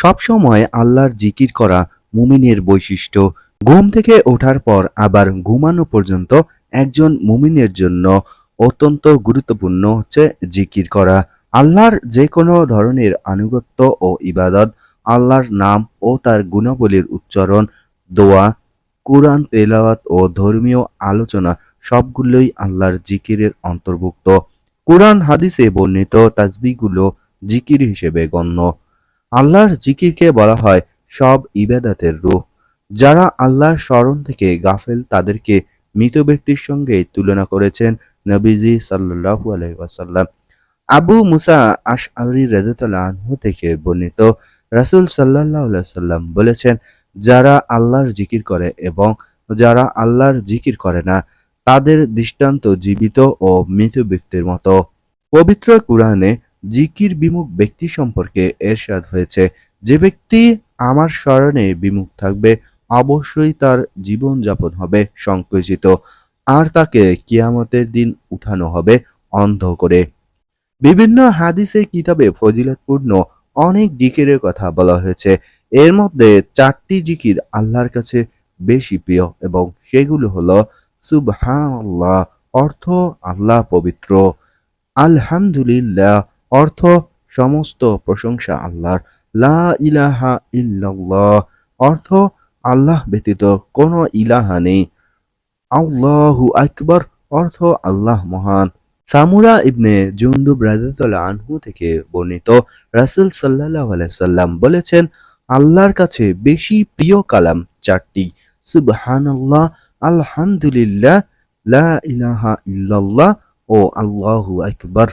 সবসময় আল্লাহর জিকির করা মুমিনের বৈশিষ্ট্য। ঘুম থেকে ওঠার পর আবার ঘুমানো পর্যন্ত একজন মুমিনের জন্য অত্যন্ত গুরুত্বপূর্ণ হচ্ছে জিকির করা। আল্লাহর যে কোনো ধরনের আনুগত্য ও ইবাদত, আল্লাহর নাম ও তার গুণাবলীর উচ্চারণ, দোয়া, কোরআন, তেলাওয়াত ও ধর্মীয় আলোচনা সবগুলোই আল্লাহর জিকিরের অন্তর্ভুক্ত। কোরআন, হাদিসে বর্ণিত তাজবিগুলো জিকির হিসেবে গণ্য। আল্লাহর জিকিরকে বলা হয় সব ইবাদাতের রূহ যারা আল্লাহর স্মরণ থেকে গাফেল, তাদেরকে মৃত ব্যক্তির সঙ্গে তুলনা করেছেন নবীজি সাল্লাল্লাহু আলাইহি আবু মুসা আশআরি রাদিয়াল্লাহু আনহু থেকে বর্ণিত রাসূল আলাইহি সাল্লাম বলেছেন, যারা আল্লাহর জিকির করে এবং যারা আল্লাহর জিকির করে না, তাদের দৃষ্টান্ত জীবিত ও মৃত ব্যক্তির মতো। পবিত্র কুরআনে জিকির বিমুখ ব্যক্তি সম্পর্কে এরশাদ হয়েছে। যে ব্যক্তি আমার স্মরণে বিমুখ থাকবে, অবশ্যই তার জীবনযাপন হবে সংকুচিত আর তাকে কিয়ামতের দিন উঠানো হবে অন্ধ করে। বিভিন্ন হাদিসে, কিতাবে ফজিলতপূর্ণ অনেক জিকিরের কথা বলা হয়েছে। এর মধ্যে চারটি জিকির আল্লাহর কাছে বেশি প্রিয় এবং সেগুলো হলো সুবহানাল্লাহ, অর্থ আল্লাহ পবিত্র, আলহামদুলিল্লাহ অর্থ, সমস্ত প্রশংসা আল্লাহর। লা ইলাহা ইল্লাল্লাহ। অর্থ, আল্লাহ ব্যতীত কোনো ইলাহা নেই। আল্লাহু আকবার। অর্থ, আল্লাহ মহান। সামুরা ইবনে জুন্দুব রাদিয়াল্লাহু আনহু থেকে বর্ণিত রাসূল আলাইহি সাল্লাম বলেছেন, আল্লাহর কাছে বেশি প্রিয় কালাম চারটি। সুবহানাল্লাহ, আলহামদুলিল্লাহ, লা ইলাহা ইল্লাল্লাহ ও আল্লাহু আকবার।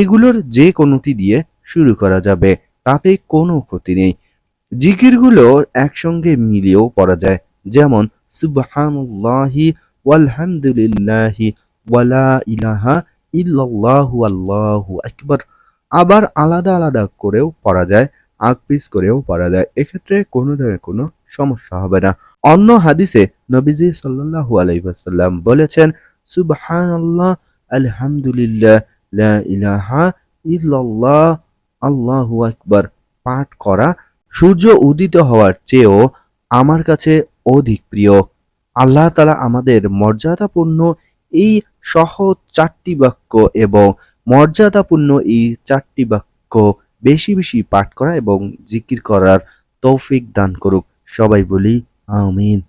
এগুলোর যে কোনোটি দিয়ে শুরু করা যাবে, তাতে কোনো ক্ষতি নেই। জিকিরগুলো একসঙ্গে মিলিয়েও পড়া যায়, যেমন, সুবহানাল্লাহি ওয়ালহামদুলিল্লাহি ওয়ালা ইলাহা ইল্লাল্লাহু আল্লাহু আকবার। আবার আলাদা আলাদা করেও পড়া যায়, আগ পিস করেও পড়া যায়। এক্ষেত্রে কোনো ধরনের কোনো সমস্যা হবে না। অন্য হাদিসে নবীজি সাল্লাল্লাহু আলাইহি ওয়াসাল্লাম বলেছেন, সুবহানাল্লাহ আলহামদুলিল্লাহ লা ইলাহা ইল্লাল্লাহ, আল্লাহু আকবার, পাঠ করা সূর্য উদিত হওয়ার চেয়েও আমার কাছে অধিক প্রিয়। আল্লাহ তালা আমাদের মর্যাদাপূর্ণ এই সহজ চারটি বাক্য এবং মর্যাদাপূর্ণ এই চারটি বাক্য বেশি বেশি পাঠ করা এবং জিকির করার তৌফিক দান করুক। সবাই বলি, আমিন।